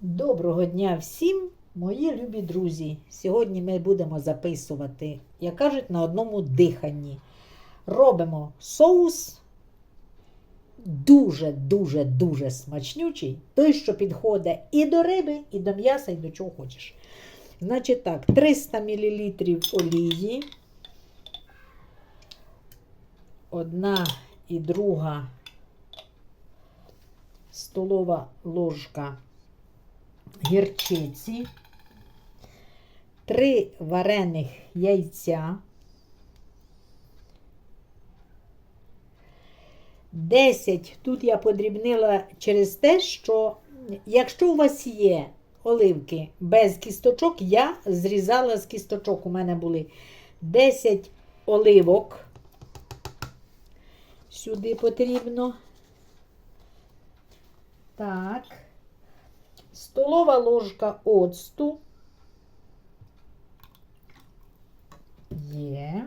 Доброго дня всім, мої любі друзі. Сьогодні ми будемо записувати, як кажуть, на одному диханні. Робимо соус дуже-дуже дуже смачнючий. Той, що підходить і до риби, і до м'яса, і до чого хочеш. Значить так, 300 мл олії. Одна і друга столова ложка гірчиці, три варених яйця, 10. Тут я подрібнила через те, що якщо у вас є оливки без кісточок, я зрізала з кісточок. У мене були 10 оливок. Сюди потрібно. Так. Столова ложка оцту. Є.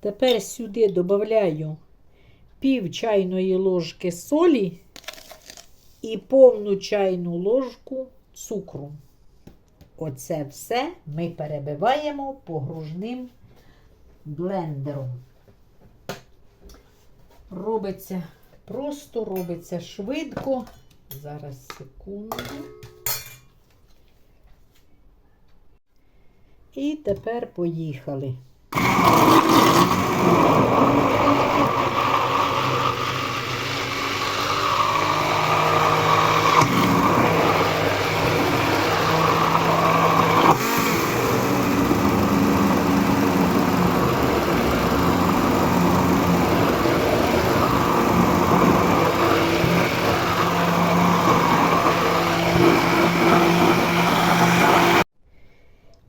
Тепер сюди додаю пів чайної ложки солі і повну чайну ложку цукру. Оце все ми перебиваємо погружним блендером. Робиться, просто робиться швидко. Зараз секунду. І тепер поїхали.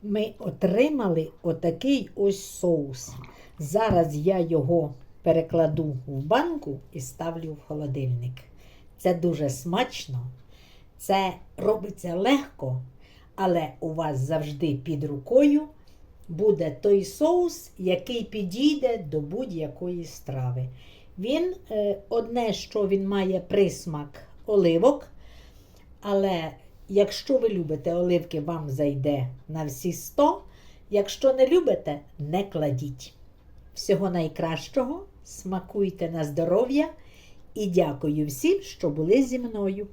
Ми отримали отакий ось соус. Зараз я його перекладу в банку і ставлю в холодильник. Це дуже смачно, це робиться легко, але у вас завжди під рукою буде той соус, який підійде до будь-якої страви. Він е, одне, що він має присмак оливок, але якщо ви любите оливки, вам зайде на всі 100. Якщо не любите, не кладіть. Всього найкращого, смакуйте на здоров'я і дякую всім, що були зі мною.